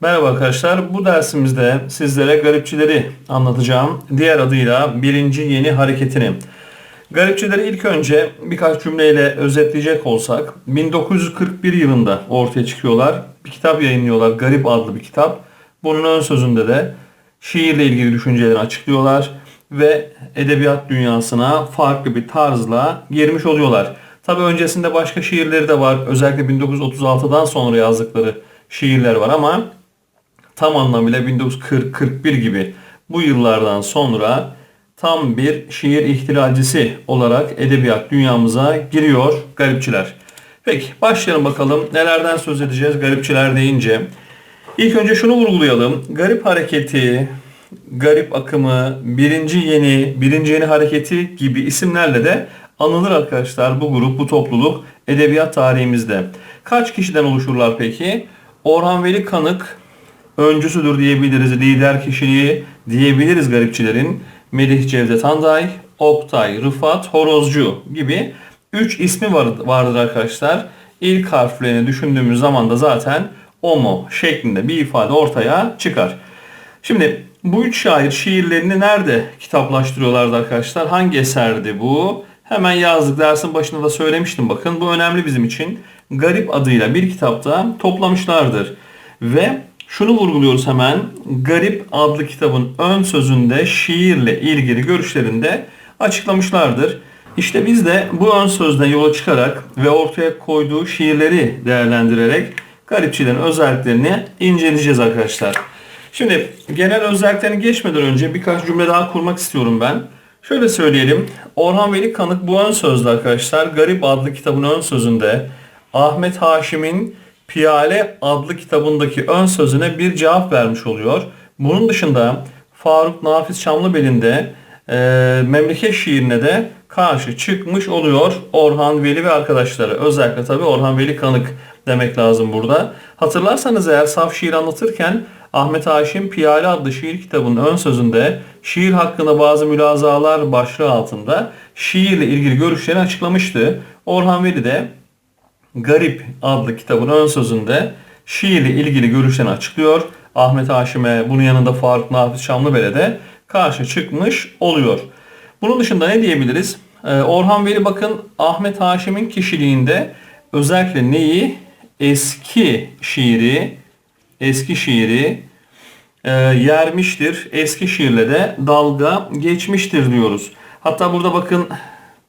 Merhaba arkadaşlar. Bu dersimizde sizlere garipçileri anlatacağım. Diğer adıyla birinci yeni hareketini. Garipçileri ilk önce birkaç cümleyle özetleyecek olsak 1941 yılında ortaya çıkıyorlar. Bir kitap yayınlıyorlar. Garip adlı bir kitap. Bunun ön sözünde de şiirle ilgili düşüncelerini açıklıyorlar ve edebiyat dünyasına farklı bir tarzla girmiş oluyorlar. Tabi öncesinde başka şiirleri de var. Özellikle 1936'dan sonra yazdıkları şiirler var ama tam anlamıyla 1940-41 gibi bu yıllardan sonra tam bir şiir ihtilalcisi olarak edebiyat dünyamıza giriyor garipçiler. Peki başlayalım bakalım nelerden söz edeceğiz garipçiler deyince. İlk önce şunu vurgulayalım. Garip hareketi, garip akımı, birinci yeni, birinci yeni hareketi gibi isimlerle de anılır arkadaşlar bu grup, bu topluluk edebiyat tarihimizde. Kaç kişiden oluşurlar peki? Orhan Veli Kanık öncüsüdür diyebiliriz. Lider kişiliği diyebiliriz garipçilerin. Melih Cevdet Anday, Oktay, Rıfat, Horozcu gibi 3 ismi var, vardır arkadaşlar. İlk harflerini düşündüğümüz zaman da zaten omo şeklinde bir ifade ortaya çıkar. Şimdi bu üç şair şiirlerini nerede kitaplaştırıyorlardı arkadaşlar? Hangi eserdi bu? Hemen yazdık. Dersin başında da söylemiştim bakın. Bu önemli bizim için. Garip adıyla bir kitapta toplamışlardır. Ve şunu vurguluyoruz hemen. Garip adlı kitabın ön sözünde şiirle ilgili görüşlerinde açıklamışlardır. İşte biz de bu ön sözden yola çıkarak ve ortaya koyduğu şiirleri değerlendirerek garipçilerin özelliklerini inceleyeceğiz arkadaşlar. Şimdi genel özelliklerini geçmeden önce birkaç cümle daha kurmak istiyorum ben. Şöyle söyleyelim. Orhan Veli Kanık bu ön sözde arkadaşlar Garip adlı kitabın ön sözünde Ahmet Haşim'in Piyale adlı kitabındaki ön sözüne bir cevap vermiş oluyor. Bunun dışında Faruk Nafiz Çamlıbel'in de e, memleket şiirine de karşı çıkmış oluyor Orhan Veli ve arkadaşları. Özellikle tabi Orhan Veli Kanık demek lazım burada. Hatırlarsanız eğer saf şiir anlatırken Ahmet Haşim Piyale adlı şiir kitabının ön sözünde şiir hakkında bazı mülazalar başlığı altında şiirle ilgili görüşlerini açıklamıştı. Orhan Veli de Garip adlı kitabın ön sözünde şiirle ilgili görüşlerini açıklıyor. Ahmet Haşim'e bunun yanında Faruk Nafiz Şamlıbel'e de karşı çıkmış oluyor. Bunun dışında ne diyebiliriz? Ee, Orhan Veli bakın Ahmet Haşim'in kişiliğinde özellikle neyi? Eski şiiri, eski şiiri e, yermiştir. Eski şiirle de dalga geçmiştir diyoruz. Hatta burada bakın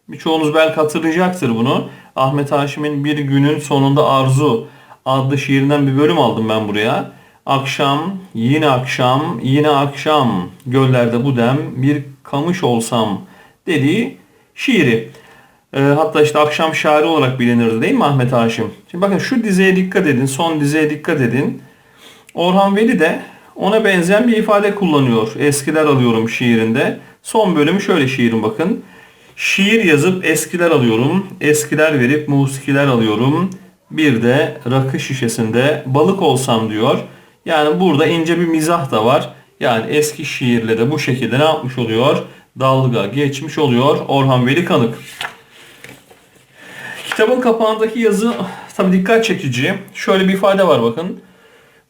birçoğunuz belki hatırlayacaktır bunu. Ahmet Haşim'in Bir Günün Sonunda Arzu adlı şiirinden bir bölüm aldım ben buraya. Akşam, yine akşam, yine akşam, göllerde bu dem bir kamış olsam dediği şiiri. E, hatta işte akşam şairi olarak bilinirdi değil mi Ahmet Haşim? Şimdi bakın şu dizeye dikkat edin, son dizeye dikkat edin. Orhan Veli de ona benzeyen bir ifade kullanıyor. Eskiler alıyorum şiirinde. Son bölümü şöyle şiirin bakın. Şiir yazıp eskiler alıyorum. Eskiler verip musikiler alıyorum. Bir de rakı şişesinde balık olsam diyor. Yani burada ince bir mizah da var. Yani eski şiirle de bu şekilde ne yapmış oluyor? Dalga geçmiş oluyor Orhan Veli Kanık. Kitabın kapağındaki yazı tabi dikkat çekici. Şöyle bir ifade var bakın.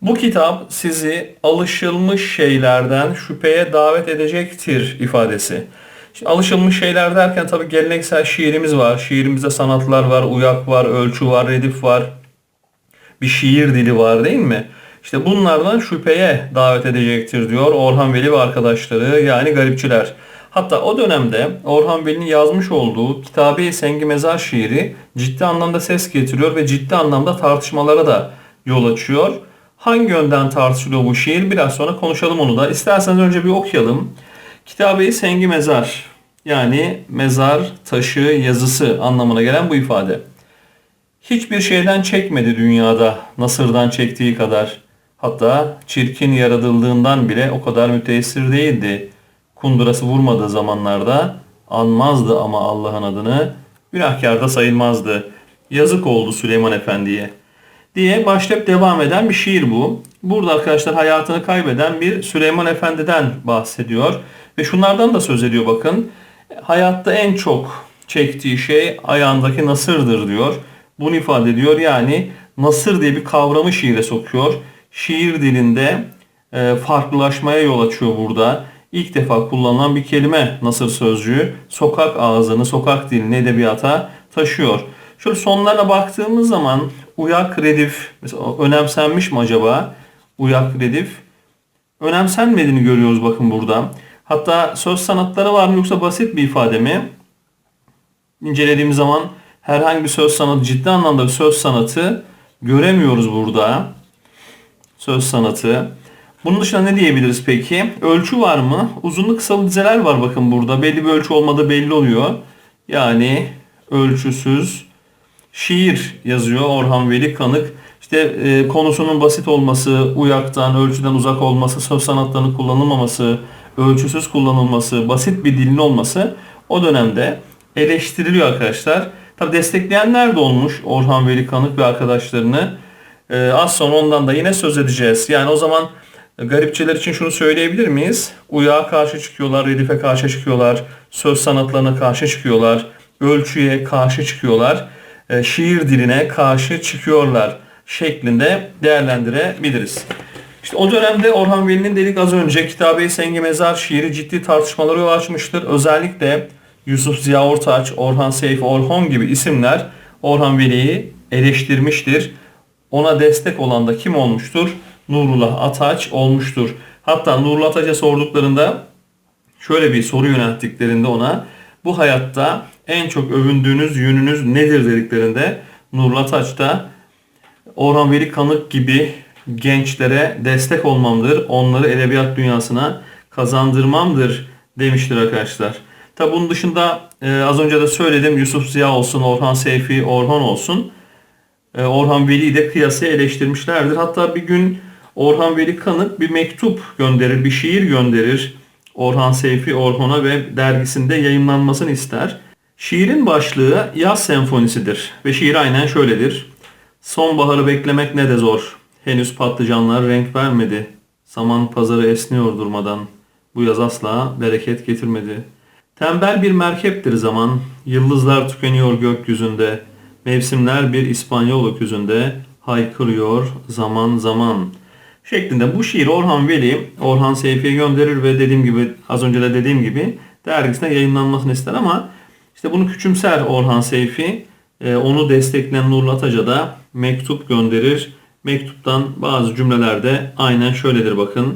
Bu kitap sizi alışılmış şeylerden şüpheye davet edecektir ifadesi. Alışılmış şeyler derken tabi geleneksel şiirimiz var. Şiirimizde sanatlar var, uyak var, ölçü var, redif var. Bir şiir dili var değil mi? İşte bunlardan şüpheye davet edecektir diyor Orhan Veli ve arkadaşları yani garipçiler. Hatta o dönemde Orhan Veli'nin yazmış olduğu Kitabe-i Sengi Mezar şiiri ciddi anlamda ses getiriyor ve ciddi anlamda tartışmalara da yol açıyor. Hangi yönden tartışılıyor bu şiir? Biraz sonra konuşalım onu da. İsterseniz önce bir okuyalım. Kitabe-i Sengi Mezar yani mezar taşı yazısı anlamına gelen bu ifade. Hiçbir şeyden çekmedi dünyada Nasır'dan çektiği kadar. Hatta çirkin yaratıldığından bile o kadar müteessir değildi. Kundurası vurmadığı zamanlarda anmazdı ama Allah'ın adını, günahkar da sayılmazdı. Yazık oldu Süleyman Efendi'ye diye başlayıp devam eden bir şiir bu. Burada arkadaşlar hayatını kaybeden bir Süleyman Efendi'den bahsediyor. Ve şunlardan da söz ediyor bakın. Hayatta en çok çektiği şey ayağındaki nasırdır diyor. Bunu ifade ediyor. Yani nasır diye bir kavramı şiire sokuyor. şiir dilinde e, farklılaşmaya yol açıyor burada. İlk defa kullanılan bir kelime nasır sözcüğü sokak ağzını, sokak dilini edebiyata taşıyor. Şöyle sonlarına baktığımız zaman uyak redif mesela önemsenmiş mi acaba? Uyak redif önemsenmediğini görüyoruz bakın burada. Hatta söz sanatları var mı yoksa basit bir ifade mi? İncelediğimiz zaman herhangi bir söz sanatı, ciddi anlamda bir söz sanatı göremiyoruz burada. Söz sanatı. Bunun dışında ne diyebiliriz peki? Ölçü var mı? Uzunlu kısalı dizeler var bakın burada. Belli bir ölçü olmadığı belli oluyor. Yani ölçüsüz şiir yazıyor Orhan Veli Kanık. İşte e, konusunun basit olması, uyaktan, ölçüden uzak olması, söz sanatlarının kullanılmaması, ölçüsüz kullanılması, basit bir dilin olması o dönemde eleştiriliyor arkadaşlar. Tabi destekleyenler de olmuş Orhan Veli Kanık ve arkadaşlarını. E, az sonra ondan da yine söz edeceğiz. Yani o zaman garipçiler için şunu söyleyebilir miyiz? Uyağa karşı çıkıyorlar, redife karşı çıkıyorlar, söz sanatlarına karşı çıkıyorlar, ölçüye karşı çıkıyorlar, e, şiir diline karşı çıkıyorlar şeklinde değerlendirebiliriz. İşte o dönemde Orhan Veli'nin dedik az önce Kitabe-i Sengi Mezar şiiri ciddi tartışmalara yol açmıştır. Özellikle Yusuf Ziya Ortaç, Orhan Seyfi Orhon gibi isimler Orhan Veli'yi eleştirmiştir. Ona destek olan da kim olmuştur? Nurullah Ataç olmuştur. Hatta Nurullah Ataç'a sorduklarında şöyle bir soru yönelttiklerinde ona bu hayatta en çok övündüğünüz yönünüz nedir dediklerinde Nurullah Ataç da Orhan Veli Kanık gibi gençlere destek olmamdır. Onları edebiyat dünyasına kazandırmamdır demiştir arkadaşlar. Tabi bunun dışında e, az önce de söyledim Yusuf Ziya olsun, Orhan Seyfi, Orhan olsun. E, Orhan Veli'yi de kıyasıya eleştirmişlerdir. Hatta bir gün Orhan Veli Kanık bir mektup gönderir, bir şiir gönderir. Orhan Seyfi Orhan'a ve dergisinde yayınlanmasını ister. Şiirin başlığı Yaz Senfonisidir ve şiir aynen şöyledir. Sonbaharı beklemek ne de zor. Henüz patlıcanlar renk vermedi. Saman pazarı esniyor durmadan. Bu yaz asla bereket getirmedi. Tembel bir merkeptir zaman. Yıldızlar tükeniyor gökyüzünde. Mevsimler bir İspanyol öküzünde. Haykırıyor zaman zaman. Şeklinde bu şiir Orhan Veli, Orhan Seyfi'ye gönderir ve dediğim gibi az önce de dediğim gibi dergisine yayınlanmasını ister ama işte bunu küçümser Orhan Seyfi. Ee, onu destekleyen Nurullah Ataca da mektup gönderir. Mektuptan bazı cümlelerde aynen şöyledir bakın.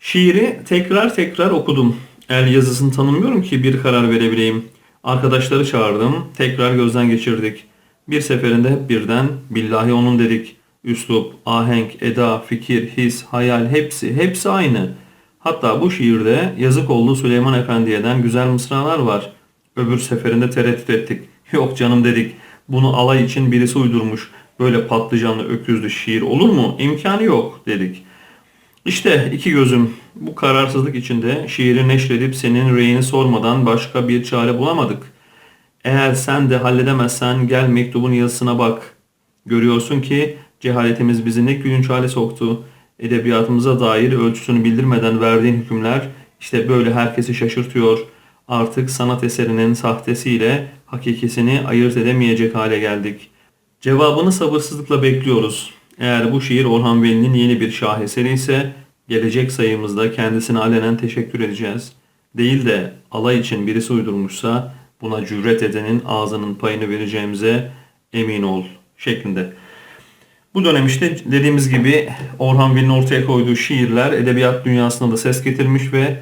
Şiiri tekrar tekrar okudum. El yazısını tanımıyorum ki bir karar verebileyim. Arkadaşları çağırdım. Tekrar gözden geçirdik. Bir seferinde hep birden billahi onun dedik. Üslup, ahenk, eda, fikir, his, hayal hepsi, hepsi aynı. Hatta bu şiirde yazık oldu Süleyman Efendiye'den güzel mısralar var. Öbür seferinde tereddüt ettik. Yok canım dedik. Bunu alay için birisi uydurmuş. Böyle patlıcanlı öküzlü şiir olur mu? İmkanı yok dedik. İşte iki gözüm bu kararsızlık içinde şiiri neşredip senin reyini sormadan başka bir çare bulamadık. Eğer sen de halledemezsen gel mektubun yazısına bak. Görüyorsun ki cehaletimiz bizi ne gülünç hale soktu. Edebiyatımıza dair ölçüsünü bildirmeden verdiğin hükümler işte böyle herkesi şaşırtıyor. Artık sanat eserinin sahtesiyle hakikisini ayırt edemeyecek hale geldik. Cevabını sabırsızlıkla bekliyoruz. Eğer bu şiir Orhan Veli'nin yeni bir şaheseri ise gelecek sayımızda kendisine alenen teşekkür edeceğiz. Değil de alay için birisi uydurmuşsa buna cüret edenin ağzının payını vereceğimize emin ol şeklinde. Bu dönem işte dediğimiz gibi Orhan Veli'nin ortaya koyduğu şiirler edebiyat dünyasında da ses getirmiş ve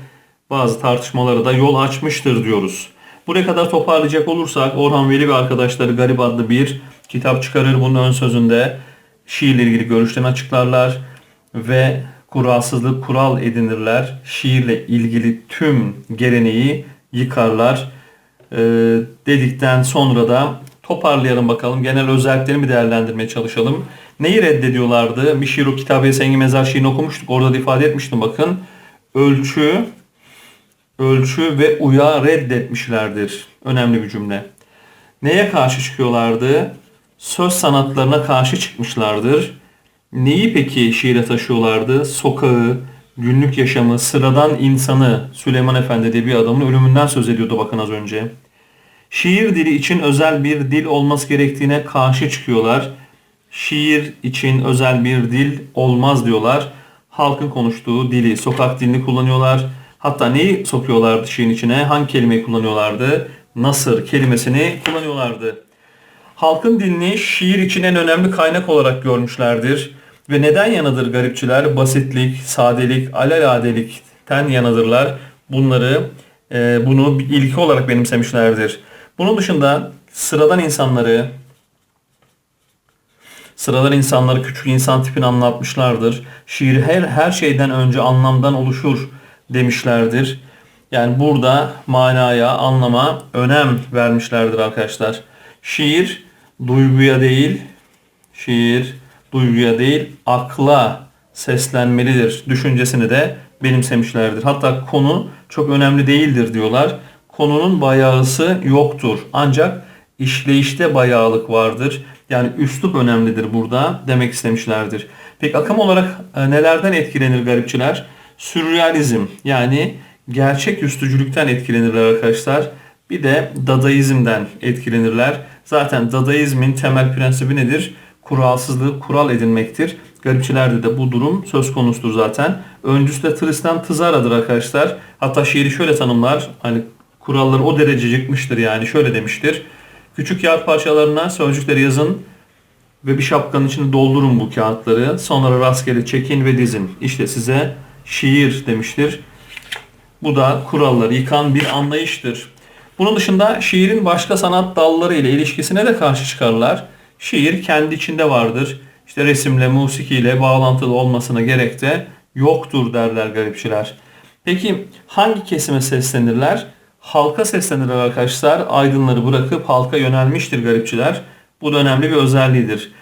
bazı tartışmalara da yol açmıştır diyoruz. Buraya kadar toparlayacak olursak Orhan Veli ve arkadaşları Garip adlı bir kitap çıkarır. Bunun ön sözünde şiirle ilgili görüşlerini açıklarlar ve kuralsızlık kural edinirler. Şiirle ilgili tüm geleneği yıkarlar. Ee, dedikten sonra da toparlayalım bakalım. Genel özelliklerini bir değerlendirmeye çalışalım. Neyi reddediyorlardı? Bir şiir o kitabı Sengi Mezar şiirini okumuştuk. Orada da ifade etmiştim bakın. Ölçü, ölçü ve uyağı reddetmişlerdir. Önemli bir cümle. Neye karşı çıkıyorlardı? Söz sanatlarına karşı çıkmışlardır. Neyi peki şiire taşıyorlardı? Sokağı, günlük yaşamı, sıradan insanı Süleyman Efendi diye bir adamın ölümünden söz ediyordu bakın az önce. Şiir dili için özel bir dil olması gerektiğine karşı çıkıyorlar. şiir için özel bir dil olmaz diyorlar. Halkın konuştuğu dili, sokak dilini kullanıyorlar. Hatta neyi sokuyorlardı şiirin içine? Hangi kelimeyi kullanıyorlardı? Nasır kelimesini kullanıyorlardı. Halkın dilini şiir için en önemli kaynak olarak görmüşlerdir. Ve neden yanıdır garipçiler? Basitlik, sadelik, aleladelikten yanadırlar. Bunları, e, bunu bir ilki olarak benimsemişlerdir. Bunun dışında sıradan insanları, sıradan insanları küçük insan tipini anlatmışlardır. Şiir her, her şeyden önce anlamdan oluşur demişlerdir. Yani burada manaya, anlama önem vermişlerdir arkadaşlar. Şiir duyguya değil, şiir duyguya değil, akla seslenmelidir düşüncesini de benimsemişlerdir. Hatta konu çok önemli değildir diyorlar. Konunun bayağısı yoktur. Ancak işleyişte bayağılık vardır. Yani üslup önemlidir burada demek istemişlerdir. Peki akım olarak e, nelerden etkilenir garipçiler? Sürrealizm yani gerçeküstücülükten etkilenirler arkadaşlar. Bir de dadaizmden etkilenirler. Zaten dadaizmin temel prensibi nedir? Kuralsızlığı kural edinmektir. Garipçilerde de bu durum söz konusudur zaten. Öncüsü de Tristan Tzara'dır arkadaşlar. Hatta şiiri şöyle tanımlar. Hani kuralları o derece yıkmıştır yani şöyle demiştir. Küçük kağıt parçalarına sözcükleri yazın ve bir şapkanın içine doldurun bu kağıtları. Sonra rastgele çekin ve dizin. İşte size şiir demiştir. Bu da kuralları yıkan bir anlayıştır. Bunun dışında şiirin başka sanat dalları ile ilişkisine de karşı çıkarlar. Şiir kendi içinde vardır. İşte resimle, musikiyle bağlantılı olmasına gerek de yoktur derler garipçiler. Peki hangi kesime seslenirler? Halka seslenirler arkadaşlar. Aydınları bırakıp halka yönelmiştir garipçiler. Bu da önemli bir özelliğidir.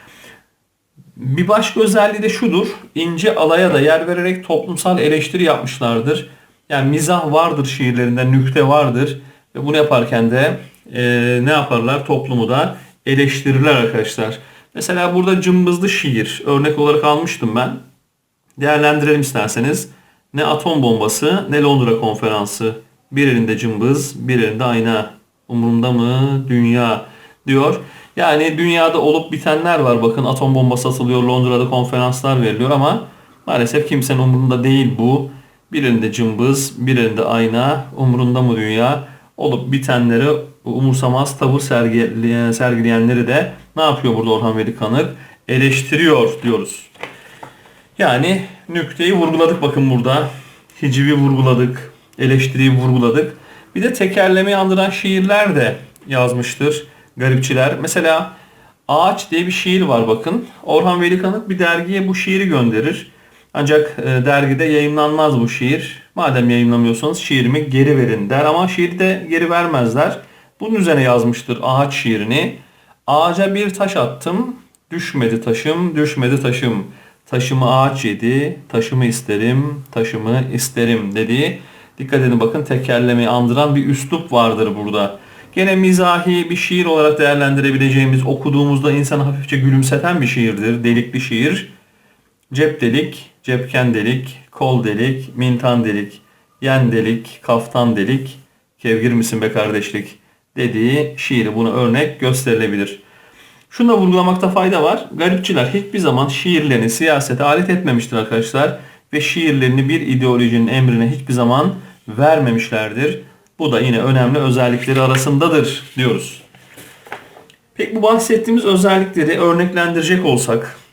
Bir başka özelliği de şudur. İnce alaya da yer vererek toplumsal eleştiri yapmışlardır. Yani mizah vardır şiirlerinde, nükte vardır. Ve bunu yaparken de e, ne yaparlar? Toplumu da eleştirirler arkadaşlar. Mesela burada cımbızlı şiir örnek olarak almıştım ben. Değerlendirelim isterseniz. Ne atom bombası ne Londra konferansı. Bir elinde cımbız, bir elinde ayna. Umurumda mı dünya diyor. Yani dünyada olup bitenler var. Bakın atom bombası atılıyor, Londra'da konferanslar veriliyor ama maalesef kimsenin umurunda değil bu. Bir cımbız, bir ayna. Umurunda mı dünya? Olup bitenleri umursamaz tavır sergileyen, sergileyenleri de ne yapıyor burada Orhan Veli Kanık? Eleştiriyor diyoruz. Yani nükteyi vurguladık bakın burada. Hicivi vurguladık. Eleştiriyi vurguladık. Bir de tekerlemeyi andıran şiirler de yazmıştır garipçiler. Mesela Ağaç diye bir şiir var bakın. Orhan Veli Kanık bir dergiye bu şiiri gönderir. Ancak e, dergide yayınlanmaz bu şiir. Madem yayınlamıyorsanız şiirimi geri verin der ama şiiri de geri vermezler. Bunun üzerine yazmıştır ağaç şiirini. Ağaca bir taş attım, düşmedi taşım, düşmedi taşım. Taşımı ağaç yedi, taşımı isterim, taşımı isterim dediği. Dikkat edin bakın tekerlemeyi andıran bir üslup vardır burada. Gene mizahi bir şiir olarak değerlendirebileceğimiz okuduğumuzda insanı hafifçe gülümseten bir şiirdir. Delikli şiir. Cep delik, cepken delik, kol delik, mintan delik, yen delik, kaftan delik, kevgir misin be kardeşlik dediği şiiri buna örnek gösterilebilir. Şunu da vurgulamakta fayda var. Garipçiler hiçbir zaman şiirlerini siyasete alet etmemiştir arkadaşlar. Ve şiirlerini bir ideolojinin emrine hiçbir zaman vermemişlerdir. Bu da yine önemli özellikleri arasındadır diyoruz. Peki bu bahsettiğimiz özellikleri örneklendirecek olsak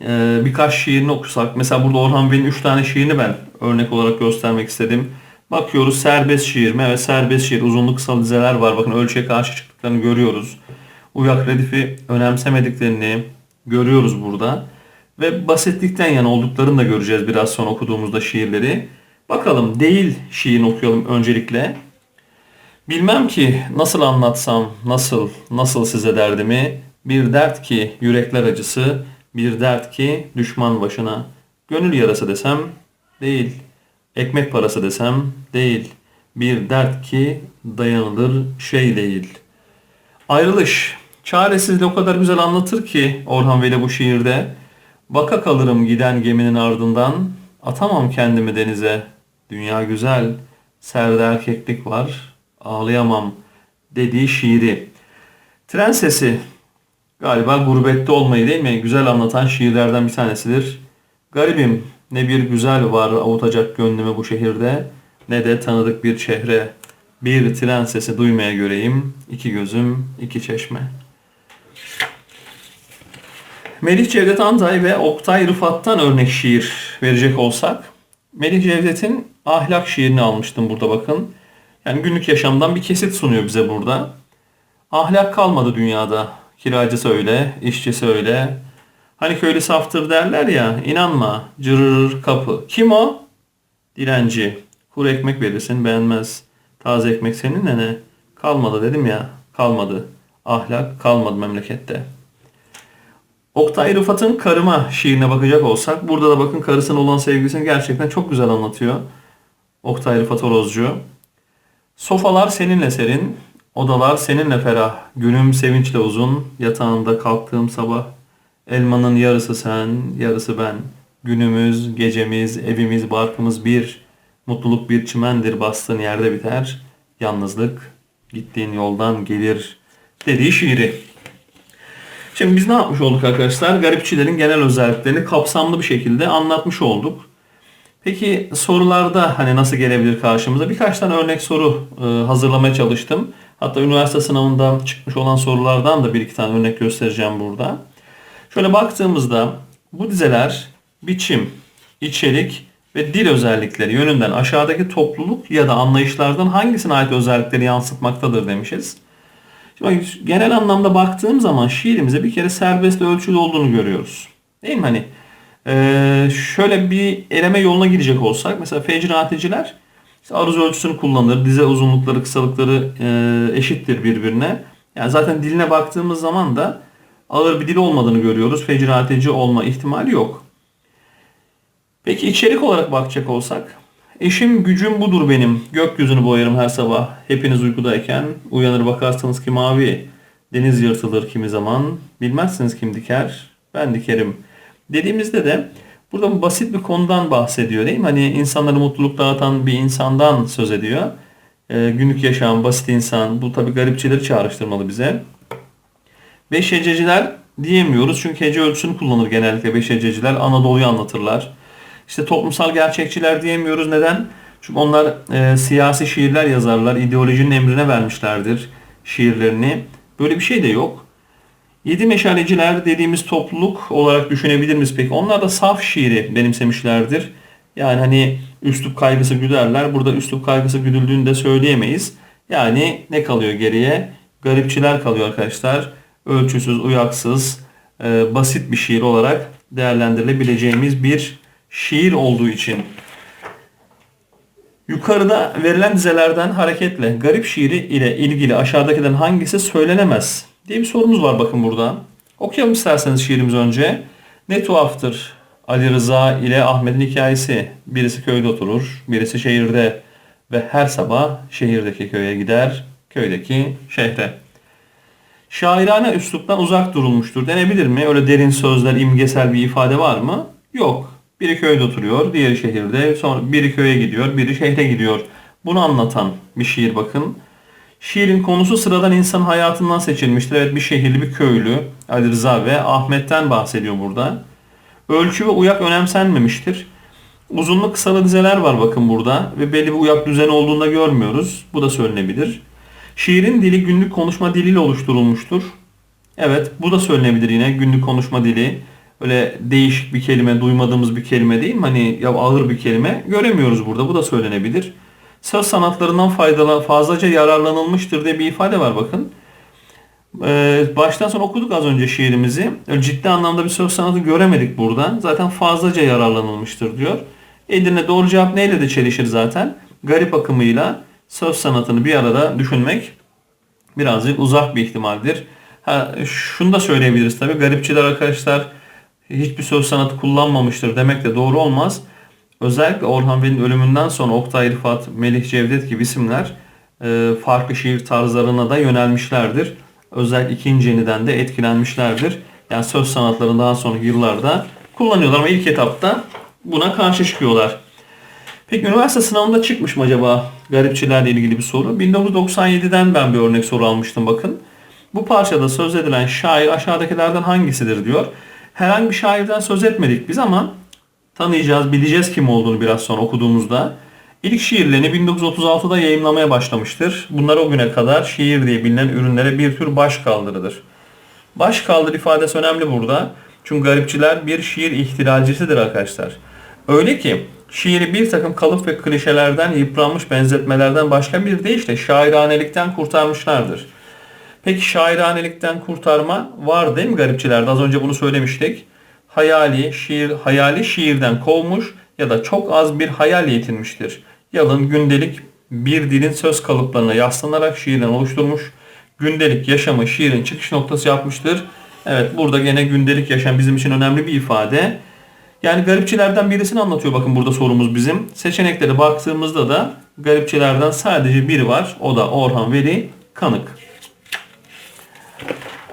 e, birkaç şiirini okusak. Mesela burada Orhan Veli'nin 3 tane şiirini ben örnek olarak göstermek istedim. Bakıyoruz serbest şiir mi? Evet serbest şiir. Uzunluk kısa dizeler var. Bakın ölçüye karşı çıktıklarını görüyoruz. Uyak redifi önemsemediklerini görüyoruz burada. Ve basitlikten yana olduklarını da göreceğiz biraz sonra okuduğumuzda şiirleri. Bakalım değil şiirini okuyalım öncelikle. Bilmem ki nasıl anlatsam, nasıl, nasıl size derdimi. Bir dert ki yürekler acısı, bir dert ki düşman başına. Gönül yarası desem değil. Ekmek parası desem değil. Bir dert ki dayanılır şey değil. Ayrılış. Çaresizliği o kadar güzel anlatır ki Orhan Veli bu şiirde. Baka kalırım giden geminin ardından. Atamam kendimi denize. Dünya güzel. Serde erkeklik var. Ağlayamam dediği şiiri. Tren sesi Galiba gurbette olmayı değil mi? Güzel anlatan şiirlerden bir tanesidir. Garibim ne bir güzel var avutacak gönlümü bu şehirde ne de tanıdık bir çehre. Bir tren sesi duymaya göreyim. iki gözüm, iki çeşme. Melih Cevdet Antay ve Oktay Rıfat'tan örnek şiir verecek olsak. Melih Cevdet'in ahlak şiirini almıştım burada bakın. Yani günlük yaşamdan bir kesit sunuyor bize burada. Ahlak kalmadı dünyada. Kiracısı öyle, işçisi öyle. Hani köylü saftır derler ya, inanma, cırırır kapı. Kim o? Dilenci. Kuru ekmek verirsin beğenmez. Taze ekmek seninle ne? Kalmadı dedim ya, kalmadı. Ahlak kalmadı memlekette. Oktay Rıfat'ın Karıma şiirine bakacak olsak, burada da bakın karısına olan sevgisini gerçekten çok güzel anlatıyor. Oktay Rıfat Orozcu. Sofalar seninle serin, odalar seninle ferah. Günüm sevinçle uzun, yatağında kalktığım sabah. Elmanın yarısı sen, yarısı ben. Günümüz, gecemiz, evimiz, barkımız bir. Mutluluk bir çimendir bastığın yerde biter. Yalnızlık gittiğin yoldan gelir dediği şiiri. Şimdi biz ne yapmış olduk arkadaşlar? Garipçilerin genel özelliklerini kapsamlı bir şekilde anlatmış olduk. Peki sorularda hani nasıl gelebilir karşımıza? Birkaç tane örnek soru e, hazırlamaya çalıştım. Hatta üniversite sınavından çıkmış olan sorulardan da bir iki tane örnek göstereceğim burada. Şöyle baktığımızda bu dizeler biçim, içerik ve dil özellikleri yönünden aşağıdaki topluluk ya da anlayışlardan hangisine ait özellikleri yansıtmaktadır demişiz. Şimdi genel anlamda baktığım zaman şiirimize bir kere serbest ölçülü olduğunu görüyoruz. Değil mi? Hani ee, şöyle bir eleme yoluna girecek olsak mesela fecrateciler işte aruz ölçüsünü kullanır. Dize uzunlukları, kısalıkları e, eşittir birbirine. Yani zaten diline baktığımız zaman da ağır bir dil olmadığını görüyoruz. Fecrateci olma ihtimali yok. Peki içerik olarak bakacak olsak Eşim gücüm budur benim. Gökyüzünü boyarım her sabah. Hepiniz uykudayken uyanır bakarsanız ki mavi. Deniz yırtılır kimi zaman. Bilmezsiniz kim diker. Ben dikerim. Dediğimizde de burada basit bir konudan bahsediyor değil mi? Hani insanları mutluluk dağıtan bir insandan söz ediyor. Ee, günlük yaşam, basit insan. Bu tabi garipçileri çağrıştırmalı bize. Beş hececiler diyemiyoruz çünkü hece ölçüsünü kullanır genellikle beş hececiler. Anadolu'yu anlatırlar. İşte toplumsal gerçekçiler diyemiyoruz. Neden? Çünkü onlar e, siyasi şiirler yazarlar. ideolojinin emrine vermişlerdir şiirlerini. Böyle bir şey de yok. Yedi meşaleciler dediğimiz topluluk olarak düşünebilir miyiz peki? Onlar da saf şiiri benimsemişlerdir. Yani hani üslup kaygısı güderler. Burada üslup kaygısı güdüldüğünü de söyleyemeyiz. Yani ne kalıyor geriye? Garipçiler kalıyor arkadaşlar. Ölçüsüz, uyaksız, e, basit bir şiir olarak değerlendirilebileceğimiz bir şiir olduğu için. Yukarıda verilen dizelerden hareketle garip şiiri ile ilgili aşağıdakilerin hangisi söylenemez diye bir sorumuz var bakın burada. Okuyalım isterseniz şiirimiz önce. Ne tuhaftır Ali Rıza ile Ahmet'in hikayesi. Birisi köyde oturur, birisi şehirde ve her sabah şehirdeki köye gider, köydeki şehre. Şairane üsluptan uzak durulmuştur denebilir mi? Öyle derin sözler, imgesel bir ifade var mı? Yok. Biri köyde oturuyor, diğeri şehirde. Sonra biri köye gidiyor, biri şehre gidiyor. Bunu anlatan bir şiir bakın. Şiirin konusu sıradan insan hayatından seçilmiştir. Evet bir şehirli bir köylü Ali Rıza ve Ahmet'ten bahsediyor burada. Ölçü ve uyak önemsenmemiştir. Uzunluk kısalı dizeler var bakın burada ve belli bir uyak düzeni olduğunda görmüyoruz. Bu da söylenebilir. Şiirin dili günlük konuşma diliyle oluşturulmuştur. Evet bu da söylenebilir yine günlük konuşma dili öyle değişik bir kelime, duymadığımız bir kelime değil mi? Hani ya ağır bir kelime göremiyoruz burada. Bu da söylenebilir. Söz sanatlarından faydalan, fazlaca yararlanılmıştır diye bir ifade var bakın. Ee, baştan sona okuduk az önce şiirimizi. Öyle ciddi anlamda bir söz sanatı göremedik burada. Zaten fazlaca yararlanılmıştır diyor. Edirne doğru cevap neyle de çelişir zaten? Garip akımıyla söz sanatını bir arada düşünmek birazcık uzak bir ihtimaldir. Ha, şunu da söyleyebiliriz tabii. Garipçiler arkadaşlar hiçbir söz sanatı kullanmamıştır demek de doğru olmaz. Özellikle Orhan Veli'nin ölümünden sonra Oktay Rıfat, Melih Cevdet gibi isimler e, farklı şiir tarzlarına da yönelmişlerdir. Özellikle ikinci yeniden de etkilenmişlerdir. Yani söz sanatlarını daha sonraki yıllarda kullanıyorlar ama ilk etapta buna karşı çıkıyorlar. Peki üniversite sınavında çıkmış mı acaba garipçilerle ilgili bir soru? 1997'den ben bir örnek soru almıştım bakın. Bu parçada söz edilen şair aşağıdakilerden hangisidir diyor. Herhangi bir şairden söz etmedik biz ama tanıyacağız, bileceğiz kim olduğunu biraz sonra okuduğumuzda. İlk şiirlerini 1936'da yayımlamaya başlamıştır. Bunlar o güne kadar şiir diye bilinen ürünlere bir tür baş kaldırıdır. Baş kaldır ifadesi önemli burada. Çünkü garipçiler bir şiir ihtilalcisidir arkadaşlar. Öyle ki şiiri bir takım kalıp ve klişelerden, yıpranmış benzetmelerden başka bir deyişle şairanelikten kurtarmışlardır. Peki şairanelikten kurtarma var değil mi garipçilerde? Az önce bunu söylemiştik. Hayali, şiir, hayali şiirden kovmuş ya da çok az bir hayal yetinmiştir. Yalın gündelik bir dilin söz kalıplarına yaslanarak şiirden oluşturmuş. Gündelik yaşamı şiirin çıkış noktası yapmıştır. Evet burada gene gündelik yaşam bizim için önemli bir ifade. Yani garipçilerden birisini anlatıyor bakın burada sorumuz bizim. Seçeneklere baktığımızda da garipçilerden sadece biri var. O da Orhan Veli Kanık.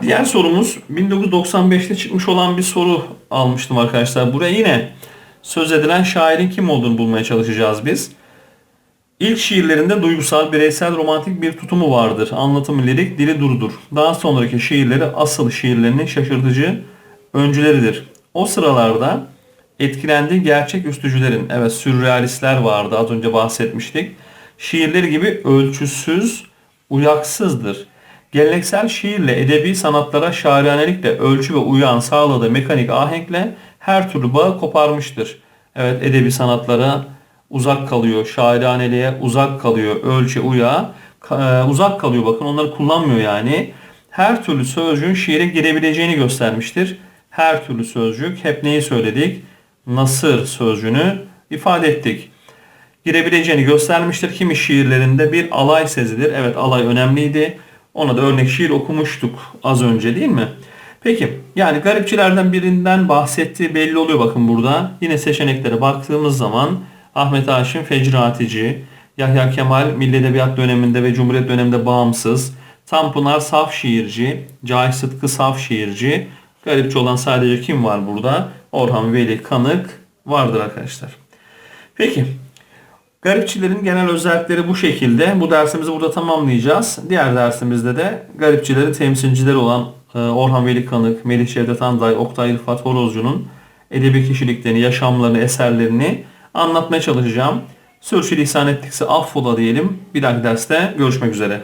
Diğer sorumuz 1995'te çıkmış olan bir soru almıştım arkadaşlar. Buraya yine söz edilen şairin kim olduğunu bulmaya çalışacağız biz. İlk şiirlerinde duygusal, bireysel, romantik bir tutumu vardır. Anlatımı lirik, dili durudur. Daha sonraki şiirleri asıl şiirlerinin şaşırtıcı öncüleridir. O sıralarda etkilendiği gerçek üstücülerin, evet sürrealistler vardı az önce bahsetmiştik. Şiirleri gibi ölçüsüz, uyaksızdır. Geleneksel şiirle edebi sanatlara şairanelikle ölçü ve uyan sağladığı mekanik ahenkle her türlü bağı koparmıştır. Evet edebi sanatlara uzak kalıyor, şairaneliğe uzak kalıyor, ölçü, uya e, uzak kalıyor bakın onları kullanmıyor yani. Her türlü sözcüğün şiire girebileceğini göstermiştir. Her türlü sözcük hep neyi söyledik? Nasır sözcüğünü ifade ettik. Girebileceğini göstermiştir. Kimi şiirlerinde bir alay sezilir. Evet alay önemliydi. Ona da örnek şiir okumuştuk az önce değil mi? Peki yani garipçilerden birinden bahsettiği belli oluyor bakın burada. Yine seçeneklere baktığımız zaman Ahmet Haşim Fecratici, Yahya Kemal Milli Edebiyat döneminde ve Cumhuriyet döneminde bağımsız, Tanpınar saf şiirci, Cahit Sıtkı saf şiirci, garipçi olan sadece kim var burada? Orhan Veli Kanık vardır arkadaşlar. Peki Garipçilerin genel özellikleri bu şekilde. Bu dersimizi burada tamamlayacağız. Diğer dersimizde de garipçilerin temsilcileri olan e, Orhan Veli Kanık, Melih Cevdet Anday, Oktay Rıfat Horozcu'nun edebi kişiliklerini, yaşamlarını, eserlerini anlatmaya çalışacağım. Sürçülisan ettikse affola diyelim. Bir dahaki derste görüşmek üzere.